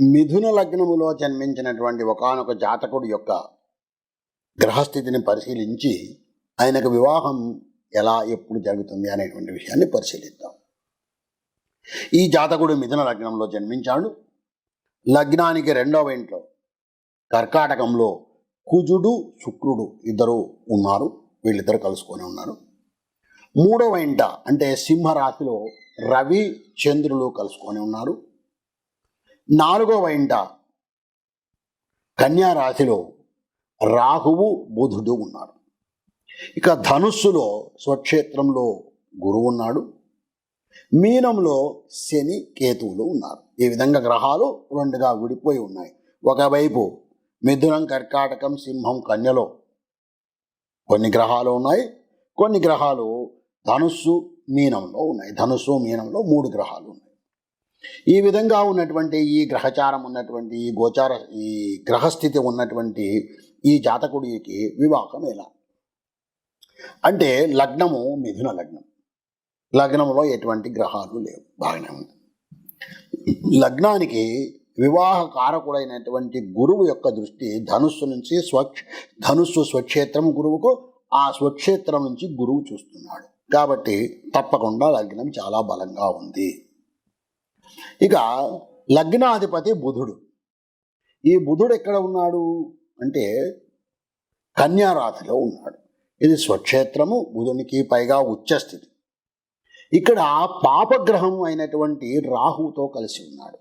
మిథున లగ్నములో జన్మించినటువంటి ఒకానొక జాతకుడి యొక్క గ్రహస్థితిని పరిశీలించి ఆయనకు వివాహం ఎలా ఎప్పుడు జరుగుతుంది అనేటువంటి విషయాన్ని పరిశీలిద్దాం. ఈ జాతకుడు మిథున లగ్నంలో జన్మించాడు. లగ్నానికి రెండవ ఇంట్లో కర్కాటకంలో కుజుడు శుక్రుడు ఇద్దరు ఉన్నారు. వీళ్ళిద్దరు కలుసుకొని ఉన్నారు. మూడవ ఇంట అంటే సింహరాశిలో రవి చంద్రులు కలుసుకొని ఉన్నారు. నాలుగవ ఇంట కన్యారాశిలో రాహువు బుధుడు ఉన్నారు ఇక ధనుస్సులో స్వక్షేత్రంలో గురువు ఉన్నాడు. మీనంలో శని కేతువులు ఉన్నారు. ఈ విధంగా గ్రహాలు రెండుగా విడిపోయి ఉన్నాయి. ఒకవైపు మిథునం కర్కాటకం సింహం కన్యలో కొన్ని గ్రహాలు ఉన్నాయి. కొన్ని గ్రహాలు ధనుస్సు మీనంలో ఉన్నాయి. ధనుస్సు మీనంలో మూడు గ్రహాలు ఉన్నాయి. ఈ విధంగా ఉన్నటువంటి ఈ గ్రహచారం ఉన్నటువంటి ఈ గోచార ఈ గ్రహస్థితి ఉన్నటువంటి ఈ జాతకుడికి వివాహం ఎలా? అంటే లగ్నము మిథున లగ్నం. లగ్నంలో ఎటువంటి గ్రహాలు లేవు. బాగానే ఉంది. లగ్నానికి వివాహ కారకుడైనటువంటి గురువు యొక్క దృష్టి ధనుస్సు నుంచి స్వక్ష ధనుస్సు స్వక్షేత్రం గురువుకు ఆ స్వక్షేత్రం నుంచి గురువు చూస్తున్నాడు. కాబట్టి తప్పకుండా లగ్నం చాలా బలంగా ఉంది. ఇక లగ్నాధిపతి బుధుడు. ఈ బుధుడు ఎక్కడ ఉన్నాడు అంటే కన్యారాశిలో ఉన్నాడు. ఇది స్వక్షేత్రము బుధునికి పైగా ఉచ్చస్థితి. ఇక్కడ పాపగ్రహం అయినటువంటి రాహుతో కలిసి ఉన్నాడు.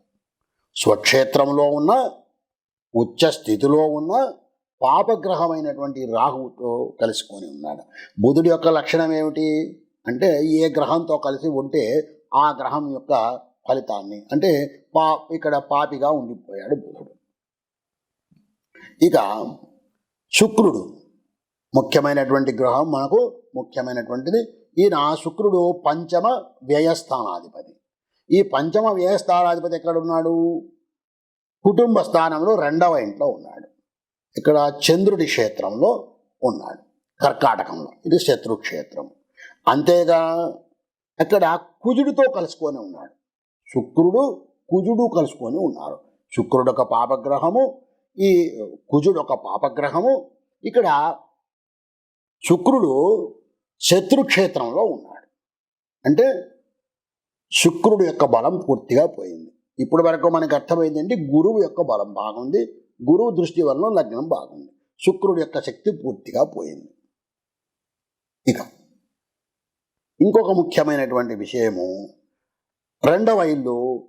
స్వక్షేత్రంలో ఉన్న ఉచ్చస్థితిలో ఉన్న పాపగ్రహమైనటువంటి రాహువుతో కలుసుకొని ఉన్నాడు. బుధుడి యొక్క లక్షణం ఏమిటి? అంటే ఏ గ్రహంతో కలిసి ఉంటే ఆ గ్రహం యొక్క ఫలితాన్ని. అంటే పా ఇక్కడ పాపిగా ఉండిపోయాడు బుధుడు. ఇక శుక్రుడు ముఖ్యమైనటువంటి గ్రహం మనకు ముఖ్యమైనటువంటిది. ఈయన శుక్రుడు పంచమ వ్యయస్థానాధిపతి. ఈ పంచమ వ్యయస్థానాధిపతి ఎక్కడ ఉన్నాడు? కుటుంబ స్థానంలో రెండవ ఇంట్లో ఉన్నాడు. ఇక్కడ చంద్రుడి క్షేత్రంలో ఉన్నాడు. కర్కాటకంలో. ఇది శత్రు క్షేత్రం అంతేగా అక్కడ కుజుడితో కలుసుకొని ఉన్నాడు. శుక్రుడు కుజుడు కలుసుకొని ఉన్నారు. శుక్రుడు ఒక పాపగ్రహము ఈ కుజుడు ఒక పాపగ్రహము. ఇక్కడ శుక్రుడు శత్రుక్షేత్రంలో ఉన్నాడు. అంటే శుక్రుడు యొక్క బలం పూర్తిగా పోయింది. ఇప్పటి వరకు మనకు అర్థమైందంటే గురువు యొక్క బలం బాగుంది గురువు దృష్టి వలన లగ్నం బాగుంది. శుక్రుడు యొక్క శక్తి పూర్తిగా పోయింది. ఇక ఇంకొక ముఖ్యమైనటువంటి విషయము రెండవ ఇల్లు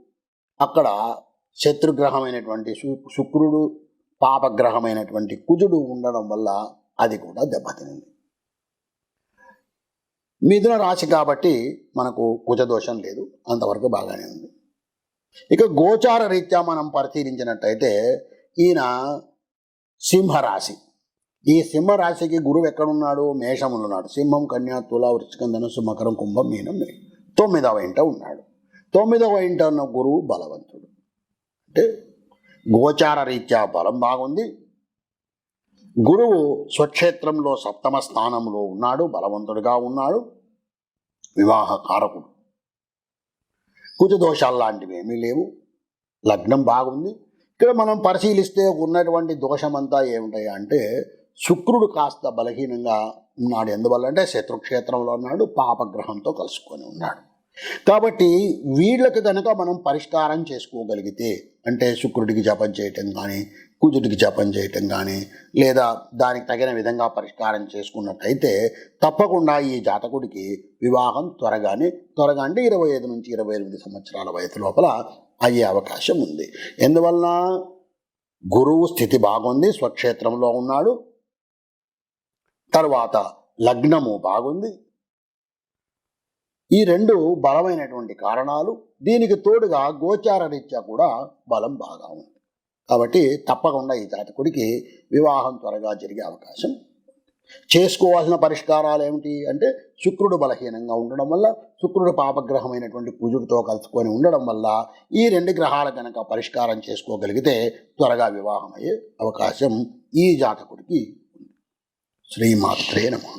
అక్కడ శత్రుగ్రహమైనటువంటి శు- శుక్రుడు పాపగ్రహమైనటువంటి కుజుడు ఉండడం వల్ల అది కూడా దెబ్బతినింది. మిథున రాశి కాబట్టి మనకు కుజదోషం లేదు అంతవరకు బాగానే ఉంది. ఇక గోచార రీత్యా మనం పరిశీలించినట్టయితే ఈయన సింహరాశి. ఈ సింహరాశికి గురువు ఎక్కడున్నాడు? మేషములు ఉన్నాడు. సింహం కన్యా తుల వృశ్చికం ధనుసు మకరం కుంభం మీనం తొమ్మిదవ ఇంట ఉన్నాడు. తొమ్మిదవ ఇంట ఉన్న గురువు బలవంతుడు. అంటే గోచార రీత్యా బలం బాగుంది. గురువు స్వక్షేత్రంలో సప్తమ స్థానంలో ఉన్నాడు బలవంతుడిగా ఉన్నాడు వివాహ కారకుడు. కుజదోషాలు లాంటివి ఏమీ లేవు. లగ్నం బాగుంది. ఇక్కడ మనం పరిశీలిస్తే ఉన్నటువంటి దోషమంతా ఏమిటాయి అంటే శుక్రుడు కాస్త బలహీనంగా ఉన్నాడు. ఎందువల్ల అంటే శత్రుక్షేత్రంలో ఉన్నాడు పాపగ్రహంతో కలుసుకొని ఉన్నాడు. కాబట్టి వీళ్ళకి కనుక మనం పరిష్కారం చేసుకోగలిగితే అంటే శుక్రుడికి జపం చేయటం కానీ కుజుడికి జపం చేయటం కానీ లేదా దానికి తగిన విధంగా పరిష్కారం చేసుకున్నట్టయితే తప్పకుండా ఈ జాతకుడికి వివాహం త్వరగానే త్వరగా అంటే ఇరవై ఐదు నుంచి ఇరవై ఎనిమిది సంవత్సరాల వయసు లోపల అయ్యే అవకాశం ఉంది. ఎందువలన గురువు స్థితి బాగుంది స్వక్షేత్రంలో ఉన్నాడు. తర్వాత లగ్నము బాగుంది. ఈ రెండు బలమైనటువంటి కారణాలు దీనికి తోడుగా గోచార రీత్యా కూడా బలం బాగా ఉంది. కాబట్టి తప్పకుండా ఈ జాతకుడికి వివాహం త్వరగా జరిగే అవకాశం చేసుకోవాల్సిన పరిష్కారాలు ఏమిటి అంటే శుక్రుడు బలహీనంగా ఉండడం వల్ల శుక్రుడు పాపగ్రహమైనటువంటి కుజుడితో కలుసుకొని ఉండడం వల్ల ఈ రెండు గ్రహాల కనుక పరిష్కారం చేసుకోగలిగితే త్వరగా వివాహం అయ్యే అవకాశం ఈ జాతకుడికి ఉంది. శ్రీమాత్రే నమ.